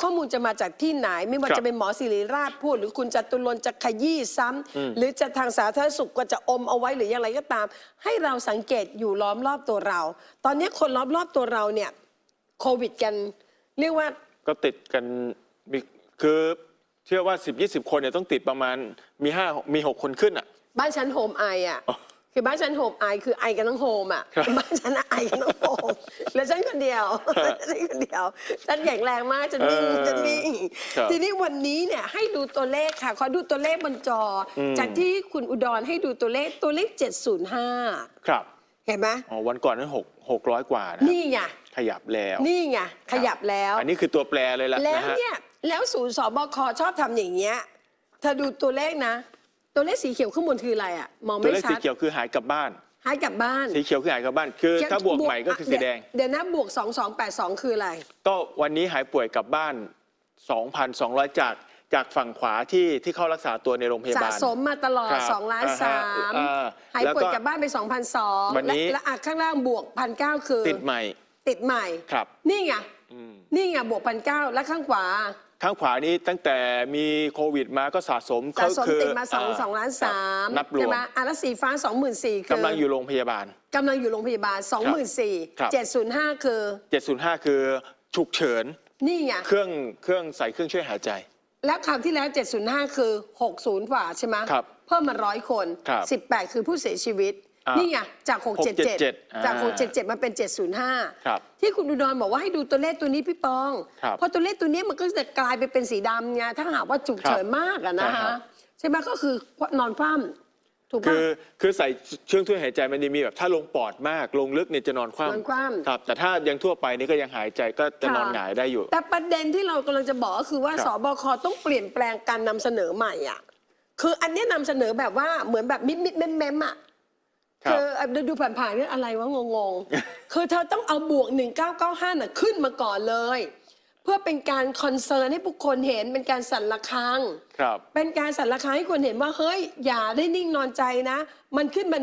ข้อมูลจะมาจากที่ไหน ไม่ว่าครับจะเป็นหมอศิริราชพูด หรือคุณจตุรนต์จะขยี้ซ้ำอืมหรือจะทางสาธารณสุขก็จะอมเอาไว้หรืออย่างไรก็ตาม ให้เราสังเกตอยู่ล้อมรอบตัวเรา ตอนนี้คนล้อมรอบตัวเราเนี่ยโควิดกัน เรียกว่าก็ติดกันมีคือเชื่อว่า 10 20 คนเนี่ยต้องติดประมาณมีห้ามี 6 คนขึ้นอะ บ้านฉันโฮมไออะอ๋อ คือบ้านฉันโฮมไอคือไอกันทั้งโฮมอะครับบ้านฉันไอกันทั้งโฮมแล้วฉันคนเดียวฉันคนเดียวฉันแข็งแรงมากฉันนิ่งเออฉันนิ่งครับทีนี้วันนี้เนี่ยให้ดูตัวเลขค่ะขอดูตัวเลขบนจออม จากที่คุณอุดรให้ดูตัวเลขตัวเลข 705 ครับเห็นไหมอ๋อวันก่อนนั้น6 600กว่านะนี่ไงขยับแล้วนี่ไงขยับแล้ว อันนี้คือตัวแปรเลยละแล้วนะฮะ เนี่ยแล้วศูนย์สบคชอบทำอย่างเงี้ยเธอดูตัวเลขนะ ตัวเลขสีเขียวข้างบนคืออะไรอะ มองตัวไม่เลขชัสีดเขียวคือหายกลับบ้าน หายกลับบ้านสีเขียวคือหายกลับบ้าน คือถ้าบวกใหม่ก็คือสีแดง เดี๋ยวนะบวก 2282 คืออะไร ก็วันนี้หายป่วยกลับบ้าน 2,200 จากจากฝั่งขวาที่ที่เข้ารักษาตัวในโรงพยาสะบาล สมมาตลอดครับ2ล้านอ่าฮะอ่า3หายแล้วก็ป่วยกลับบ้านไป 2,002วันนี้และและอะข้างล่างบวก 1,900 คือติดใหม่ติดใหม่ ครับนี่ไง อืมนี่ไงบวก 1,900 และข้างขวา ข้างขวานี้ตั้งแต่มีโควิดมาก็สะสมสะสมคือติดมาอ่2 2ล้านครับนับร3วใช่มไหมอะแล้วสีฟ้า 24,000คืกำลังอยู่โรงพยาบาลกำลังอยู่โรงพยาบาลครับ24,000 705 คือ 705 คือฉุกเฉินนี่ไงเครื่องเครื่องใส่เครื่องช่วยหายใจ แล้วคราวที่แล้ว 705 คือ 60กว่าใช่ไหมครับเพิ่มมาร้อยคนครับ18 คือผู้เสียชีวิตอ่า นี่นี่ไงจาก 677 จากอ่า677มาเป็น 705 ครับ ที่คุณอุดรบอกว่าให้ดูตัวเลขตัวนี้พี่ปอง ครับเพราะตัวเลขตัวนี้มันก็จะกลายไปเป็นสีดำไงถ้าหากว่าฉุกเฉินมากอะนะใช่ครัฮะบ ใช่ไหมก็คือนอนคว่ำถูกคืปะ อคือใส่เครื่องช่วยหายใจมันจะมีแบบถ้าลงปอดมากลงลึกเนี่ยจะนอนคว่ำนอนคว่ำ ครับ แต่ถ้ายังทั่วไปนี่ก็ยังหายใจก็จะค่ะนอนหงายได้อยู่ แต่ประเด็นที่เรากำลังจะบอกก็คือว่าครับ สบคต้องเปลี่ยนแปลงการนำเสนอใหม่อะ คืออันเนี้ยนำเสนอแบบว่าเหมือนแบบมิดมิดเม้มเม้มๆอะ ครับคืออะดูผ่านๆเนี่ยอะไรวะงงๆ คือเธอต้องเอาบวก 1995น่ะขึ้นมาก่อนเลย เพื่อเป็นการคอนเซิร์นให้ผู้คนเห็นเป็นการสั่นระฆัง ครับ เป็นการสั่นระฆังให้คนเห็นว่า เฮ้ย อย่าได้นิ่งนอนใจนะ มันขึ้นมา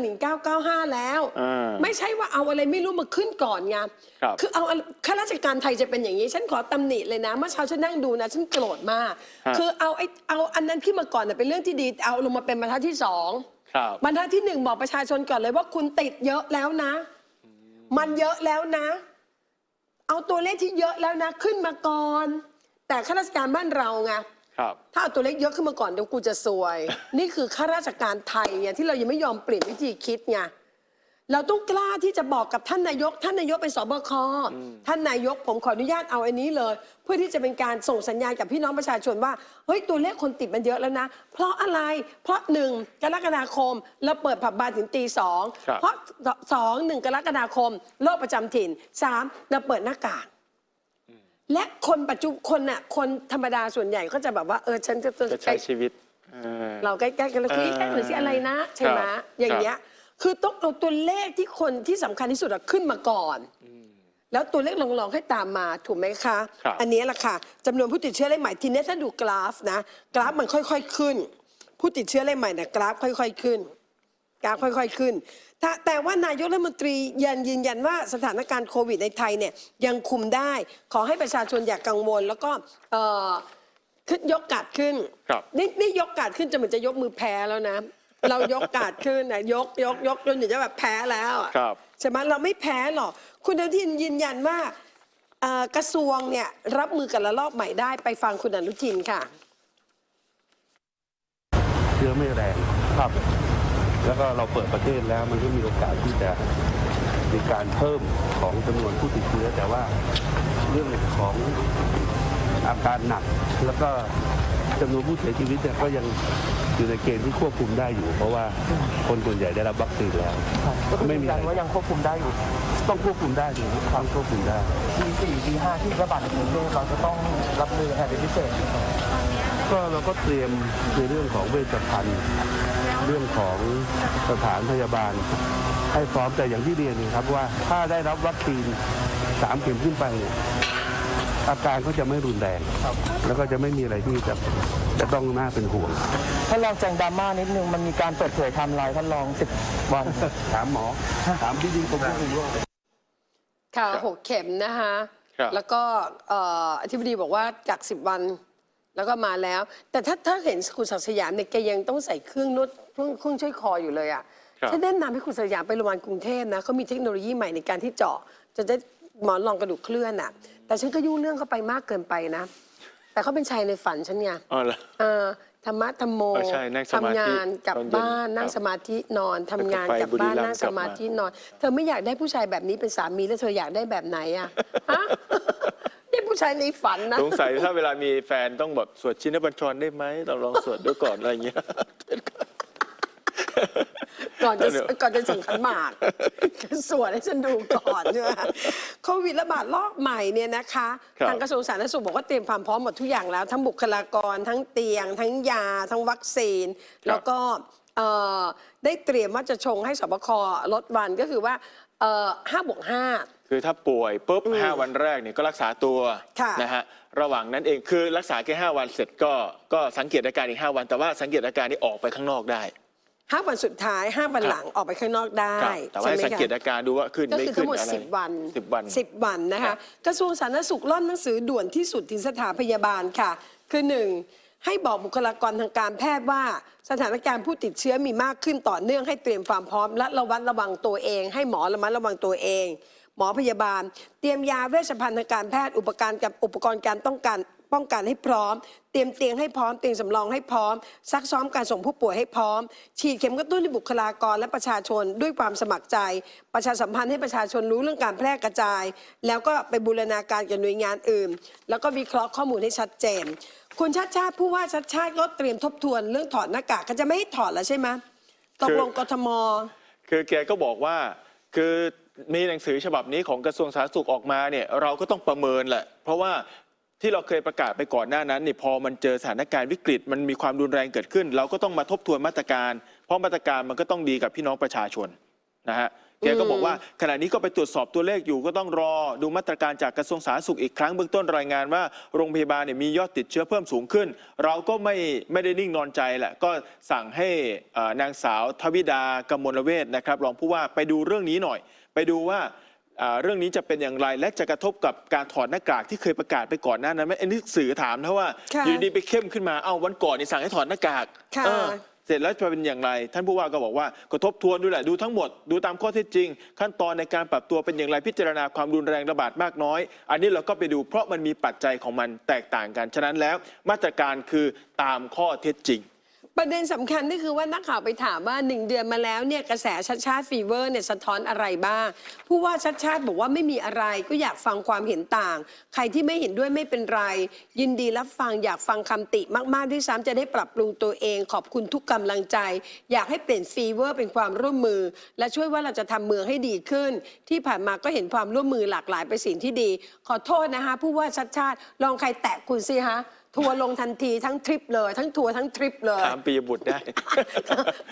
1995 แล้ว อ่าไม่ใช่ว่าเอาอะไรไม่รู้มาขึ้นก่อนไงครับคือเอาอะไรข้าราชการไทยจะเป็นอย่างนี้ ฉันขอตำหนิเลยนะ เมื่อเช้าฉันนั่งดูนะ ฉันโกรธมาก ฮะ คือเอาไอ้เอาอันนั้นขึ้นมาก่อนน่ะเป็นเรื่องที่ดี เอาลงมาเป็นบรรทัดที่สอง ครับบรรทัดที่หนึ่งบอกประชาชนก่อนเลยว่าคุณติดเยอะแล้วนะ มันเยอะแล้วนะ เอาตัวเลขที่เยอะแล้วนะ ขึ้นมาก่อน แต่ข้าราชการบ้านเราไงครับ ถ้าเอาตัวเลขเยอะขึ้นมาก่อนเดี๋ยวกูจะซวย นี่คือข้าราชการไทยไงที่เรายังไม่ยอมเปลี่ยนวิธีคิดไง เราต้องกล้าที่จะบอกกับท่านนายก ท่านนายกเป็นสบคท่านนายกผมขออนุญาตเอาอันนี้เลย เพื่อที่จะเป็นการส่งสัญญาณกับพี่น้องประชาชนว่าเฮ้ยตัวเลขคนติดมันเยอะแล้วนะ เพราะอะไรเพราะหนึ่งกรกฎาคมเราเปิดผับบาร์ถึงตีสองครับเพราะสองหนึ่งกรกฎาคมโรคประจำถิ่นสามเราเปิดหน้ากากและคนปัจจุคนน่ะคนธรรมดาส่วนใหญ่ก็จะแบบว่าเออฉันจะจะใช้ชีวิตเออเราใกล้ๆกันแล้วคุยเออแค่หรือสิอะไรนะใช่ไหมครับอย่างเงี้ย คือต้องเอาตัวเลขที่คนที่สำคัญที่สุดอะขึ้นมาก่อนแล้วตัวเลขรองๆให้ตามมาถูกไหมคะ ครับ อันนี้แหละค่ะจำนวนผู้ติดเชื้อรายใหม่ทีนี้ถ้าดูกราฟนะ กราฟมันค่อยๆขึ้น ผู้ติดเชื้อรายใหม่นะกราฟค่อย ๆขึ้น กราฟค่อยๆขึ้นแต่แต่ว่านายกรัฐมนตรียันยืนยันว่าสถานการณ์โควิดในไทยเนี่ยยังคุมได้ ขอให้ประชาชนอย่ากกังวล แล้วก็เอ่อขึ้นยกกาดขึ้นครับ นี่นี่ยกกาดขึ้นจะเหมือนจะยกมือแพ้แล้วนะ เรายกกาดขึ้นนะยกยกยกจนอย่างจะแบบแพ้แล้วอะครับ ใช่ไหมเราไม่แพ้หรอก คุณอนุทินยืนยันว่าเอ่อกระทรวงเนี่ยรับมือกับระลอกใหม่ได้ไปฟังคุณอนุทินค่ะ เชื้อไม่แรงครับ แล้วก็เราเปิดประเทศแล้วมันก็มีโอกาสที่จะมีการเพิ่มของจำนวนผู้ติดเชื้อแต่ว่าเรื่องของอาการหนักแล้วก็ จำนวนผู้เสียชีวิตเนี่ยก็ยังอยู่ในเกณฑ์ที่ควบคุมได้อยู่ เพราะว่าคนส่วนใหญ่ได้รับวัคซีนแล้ว ก็คือไม่ยืมีนยัอะนไรว่ายังควบคุมได้อยู่ต้องควบคุมได้อยู่ต้องควบคุมได้ ปีสี่ปีห้าที่ระบาดในกรุงเทพเราจะต้องรับมือแผนเป็นพิเศษ ก็เราก็เตรียมในเรื่องของเวชภัณฑ์เรื่องของสถานพยาบาล ให้พร้อมแต่อย่างที่เรียนนะครับว่าถ้าได้รับวัคซีนสามเข็มขึ้นไปเนี่ย อาการก็จะไม่รุนแรงครับแล้วก็จะไม่มีอะไรที่จะจะต้องน่าเป็นห่วง ท่านรองแจงดราม่านิดนึงมันมีการเปิดเผยไทม์ไลน์ท่านรองสิบวัน ถามหมอ ถามที่ดีกรมควบคุมโรค ค่ะครับหกเข็มนะคะ ครับ แล้วก็เอ่ออธิบดีบอกว่าจากสิบวันแล้วก็มาแล้ว แต่ถ้าถ้าเห็นคุณศักดิ์สยามเนี่ยแกยังต้องใส่เครื่องนวดเครื่องเครื่องช่วยคออยู่เลยอะครับ ฉันแนะนำให้คุณศักดิ์สยามไปโรงพยาบาลกรุงเทพนะเขามีเทคโนโลยีใหม่ในการที่เจาะจะได้ หมอนรองกระดูกเคลื่อนอะ แต่ฉันก็ยุ่งเรื่องเข้าไปมากเกินไปนะ แต่เขาเป็นชายในฝันฉันไงอ๋อเหรอ เออธรรมะธรรมโมเออใช่นั่งสมาธิทำงานกลับตอนเย็นบ้านนั่งครับสมาธินอนทำงานแล้วก็ไปกลับบ้านบุรีรัมย์นั่งกสลับมามาธินอน เธอไม่อยากได้ผู้ชายแบบนี้เป็นสามีแล้วเธออยากได้แบบไหนอะฮะ ได้ผู้ชายในฝันนะ สงสัยถ้าเวลามีแฟนต้องแบบสวดชินบัญชรได้ไหมเราลองสวดดูก่อนอะไรอย่างเงี้ย ก่อนจะเดี๋ยวก่อนจะส่งขันหมากสวดให้ฉันดูก่อนใช่ไหมโควิดระบาดรอบใหม่เนี่ยนะคะครับทางกระทรวงสาธารณสุขบอกว่าเตรียมความพร้อมหมดทุกอย่างแล้ว ทั้งบุคลากรทั้งเตียง ทั้งยา ทั้งวัคซีน แล้วก็เอ่อได้เตรียมว่าจะชงให้สบคลดวันก็คือว่าห้าบวกห้าคือถ้าป่วยปุ๊บห้าวันแรกเนี่ยก็รักษาตัวค่ะนะฮะระหว่างนั้นเองคือรักษาแค่ห้าวันเสร็จก็ก็สังเกตอาการอีกห้าวัน แต่ว่าสังเกตอาการนี่ออกไปข้างนอกได้ ห้าวันสุดท้ายห้าวันครับหลังออกไปข้างนอกได้ครับแต่ว่าใช่ให้ไหมสังคะเกตอาการดูว่าขึ้นก็ไม่คือขึ้ทั้นงหมดอะไร10วันสิบวัน10วันนะครัคะบ กระทรวงสาธารณสุขร่อนหนังสือด่วนที่สุดถึงสถานพยาบาลค่ะ คือหนึ่งให้บอกบุคลากรทางการแพทย์ว่า สถานการณ์ผู้ติดเชื้อมีมากขึ้นต่อเนื่องให้เตรียมความพร้อม และระวัดระวังตัวเอง ให้หมอระมัดระวังตัวเอง หมอพยาบาล เตรียมยาเวชภัณฑ์ทางการแพทย์อุปกรณ์กับอุปกรณ์การต้องการ ป้องกันให้พร้อม เตรียมเตียงให้พร้อม เตียงสำรองให้พร้อม ซักซ้อมการส่งผู้ป่วยให้พร้อม ฉีดเข็มกระตุ้นให้บุคลากรและประชาชนด้วยความสมัครใจ ประชาสัมพันธ์ให้ประชาชนรู้เรื่องการแพร่กระจาย แล้วก็ไปบูรณาการกับหน่วยงานอื่น แล้วก็วิเคราะห์ข้อมูลให้ชัดเจน คุณชาติชาติผู้ว่าชาติชาติก็เตรียมทบทวนเรื่องถอดหน้ากากก็จะไม่ให้ถอดแล้วใช่ไหมตกลงกทม คือแกก็บอกว่าคือมีหนังสือฉบับนี้ของกระทรวงสาธารณสุขออกมาเนี่ยเราก็ต้องประเมินแหละ เพราะว่า ที่เราเคยประกาศไปก่อนหน้านั้นเนี่ยพอมันเจอสถานการณ์วิกฤต มันมีความรุนแรงเกิดขึ้น เราก็ต้องมาทบทวนมาตรการ เพราะมาตรการมันก็ต้องดีกับพี่น้องประชาชนนะฮะแกก็บอกว่าขณะนี้ก็ไปตรวจสอบตัวเลขอยู่ก็ต้องรอดูมาตรการจากกระทรวงสาธารณสุขอีกครั้งเบื้องต้นรายงานว่าโรงพยาบาลเนี่ยมียอดติดเชื้อเพิ่มสูงขึ้น เราก็ไม่ไม่ได้นิ่งนอนใจแหละก็สั่งให้เอ่อนางสาวทวิดากมลเวทนะครับรองผู้ว่าไปดูเรื่องนี้หน่อย ไปดูว่าอ่า เรื่องนี้จะเป็นอย่างไรและจะกระทบกับการถอดหน้ากากที่เคยประกาศไปก่อนหน้านั้นไหมอันนี้สื่อถามนะว่าค่ะ อยู่ดีๆไปเข้มขึ้นมาเอ้าวันก่อนนี่สั่งให้ถอดหน้ากากค่ะ เออเสร็จแล้วจะเป็นอย่างไร ท่านผู้ว่าก็บอกว่าก็ทบทวนดูแหละดูทั้งหมดดูตามข้อเท็จจริง ขั้นตอนในการปรับตัวเป็นอย่างไรพิจารณาความรุนแรงระบาดมากน้อย อันนี้เราก็ไปดูเพราะมันมีปัจจัยของมันแตกต่างกันฉะนั้นแล้วมาตรการคือตามข้อเท็จจริง ประเด็นสำคัญก็คือว่านักข่าวไปถามว่าหนึ่งเดือนมาแล้วเนี่ยกระแสชัดชาติฟีเวอร์เนี่ยสะท้อนอะไรบ้าง ผู้ว่าชัดชาติบอกว่าไม่มีอะไรก็อยากฟังความเห็นต่าง ใครที่ไม่เห็นด้วยไม่เป็นไร ยินดีรับฟังอยากฟังคำติมากๆด้วยซ้ำจะได้ปรับปรุงตัวเอง ขอบคุณทุกกำลังใจ อยากให้เปลี่ยนฟีเวอร์เป็นความร่วมมือ และช่วยว่าเราจะทำเมืองให้ดีขึ้น ที่ผ่านมาก็เห็นความร่วมมือหลากหลายไปสิ่งที่ดี ขอโทษนะคะผู้ว่าชัดชาติลองใครแตะคุณสิฮะ ทัวร์ลงทันทีทั้งทริปเลย ทั้งทัวร์ทั้งทริปเลย ถามปียบุตรได้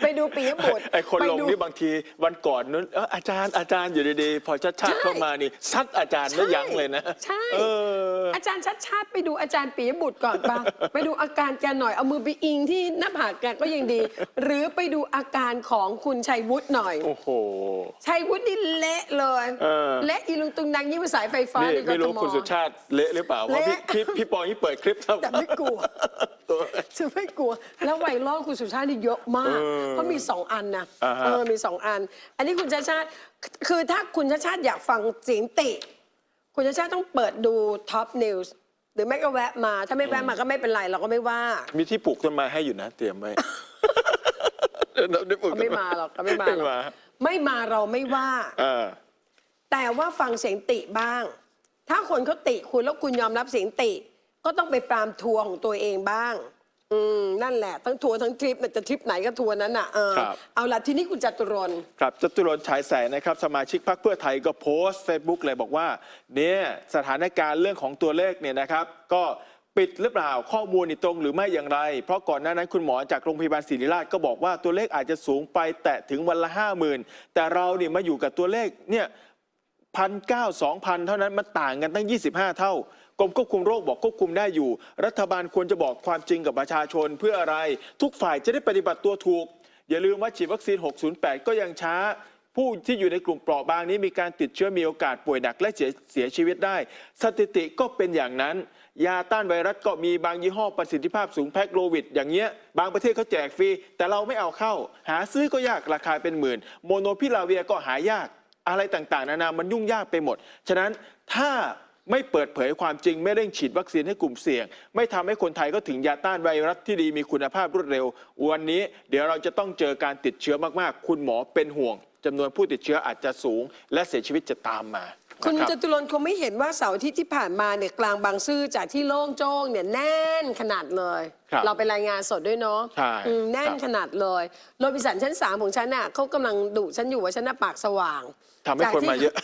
ไปดูปียบุตรไอ้คนไปลงดูนี่บางทีวันก่อนนู้นเอ้ออาจารย์อาจารย์อยู่ดีๆพอชัดชาติใช่เข้ามานี่ซัดอาจารย์ไม่ยั้งเลยนะใช่เอออาจารย์ชัดชาติไปดูอาจารย์ปียบุตรก่อนปะไปดูอาการแกหน่อยเอามือไปอิงที่หน้าผากแกก็ยังดี หรือไปดูอาการของคุณชัยวุฒิหน่อยโอ้โห ชัยวุฒินี่เละเลยเออ เละอีลุงตุงนังยิ่งกว่าสายไฟฟ้านี่ในกไม่ทรู้มคุณสุชาติเละหรือเปล่าเพราะพี่เละพี่พี่ปองนี่เปิดคลิปแต่ไม่กลัว ตัว จะไม่กลัว แล้วไวรัลคุณสุชาตินี่เยอะมาก เออเพราะมีสองอันนะอ่าฮะ เออมีสองอัน อันนี้คุณชาติชาติคือถ้าคุณชาติชาติอยากฟังเสียงติ คุณชาติชาติต้องเปิดดูท็อปนิวส์หรือไม่ก็แวะมา ถ้าไม่แวะมาก็ไม่เป็นไรเราก็ไม่ว่า มีที่ปลูกต้นไม้ให้อยู่นะ เตรียมไว้เราได้ปลูกเขาต้นไม่มาหรอกเขาไม่มาหรอกไม่มาไม่มาเราไม่ว่า เออ แต่ว่าฟังเสียงติบ้าง ถ้าคนเขาติคุณแล้วคุณยอมรับเสียงติ ก็ต้องไปปรามทัวร์ของตัวเองบ้าง อืมนั่นแหละ ทั้งทัวร์ทั้งทริปน่ะจะทริปไหนก็ทัวร์นั้นอะเออครับ เอาละทีนี้คุณจตุรนต์ ครับจตุรนต์ฉายแสงนะครับ สมาชิกพรรคเพื่อไทยก็โพสต์ Facebook เลยบอกว่า เนี่ยสถานการณ์เรื่องของตัวเลขเนี่ยนะครับ ก็ปิดหรือเปล่าข้อมูลนี่ตรงหรือไม่อย่างไร เพราะก่อนหน้านั้นคุณหมอจากโรงพยาบาลศิริราชก็บอกว่าตัวเลขอาจจะสูงไปแตะถึงวันละห้าหมื่นแต่เราเนี่ยมาอยู่กับตัวเลขเนี่ย พันเก้าสองพันเท่านั้นมันต่างกันตั้ง 25 เท่า กรมควบคุมโรคบอกควบคุมได้อยู่ รัฐบาลควรจะบอกความจริงกับประชาชนเพื่ออะไร ทุกฝ่ายจะได้ปฏิบัติตัวถูก อย่าลืมว่าฉีดวัคซีน 608 ก็ยังช้า ผู้ที่อยู่ในกลุ่มเปราะบางนี้มีการติดเชื้อมีโอกาสป่วยหนักและเสียเสียชีวิตได้ สถิติก็เป็นอย่างนั้น ยาต้านไวรัสก็มีบางยี่ห้อประสิทธิภาพสูงแพ็คโลวิดอย่างเงี้ย บางประเทศเขาแจกฟรี แต่เราไม่เอาเข้า หาซื้อก็ยากราคาเป็นหมื่น โมโนพิลาเวียก็หายากอะไรต่างๆ นานา มันยุ่งยากไปหมด ฉะนั้นถ้า ไม่เปิดเผยความจริง ไม่เร่งฉีดวัคซีนให้กลุ่มเสี่ยง ไม่ทำให้คนไทยก็ถึงยาต้านไวรัสที่ดีมีคุณภาพรวดเร็ว วันนี้เดี๋ยวเราจะต้องเจอการติดเชื้อมากๆ คุณหมอเป็นห่วงจำนวนผู้ติดเชื้ออาจจะสูง และเสียชีวิตจะตามมา คุณนะจรับตุรนต์คงไม่เห็นว่าเสาร์อาทิตย์ที่ผ่านมาเนี่ยกลางบางซื่อจากที่โล่งโจ้งเนี่ยแน่นขนาดเลย ครับเราไปรายงานสดด้วยเนาะใช่อืมแน่นครับขนาดเลยโรบินสันชั้นสามของฉันน่ะเขากำลังดุฉันอยู่ว่าฉันน่ะปากสว่างทำให้คนมาเยอะ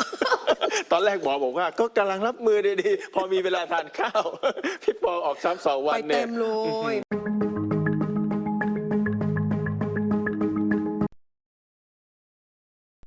ตอนแรกหมอบอกว่า ก็กำลังรับมือดีๆ พอมีเวลาทานข้าว พี่ปอออกซ้ำสองวันไปเนี่เต็ย มเลย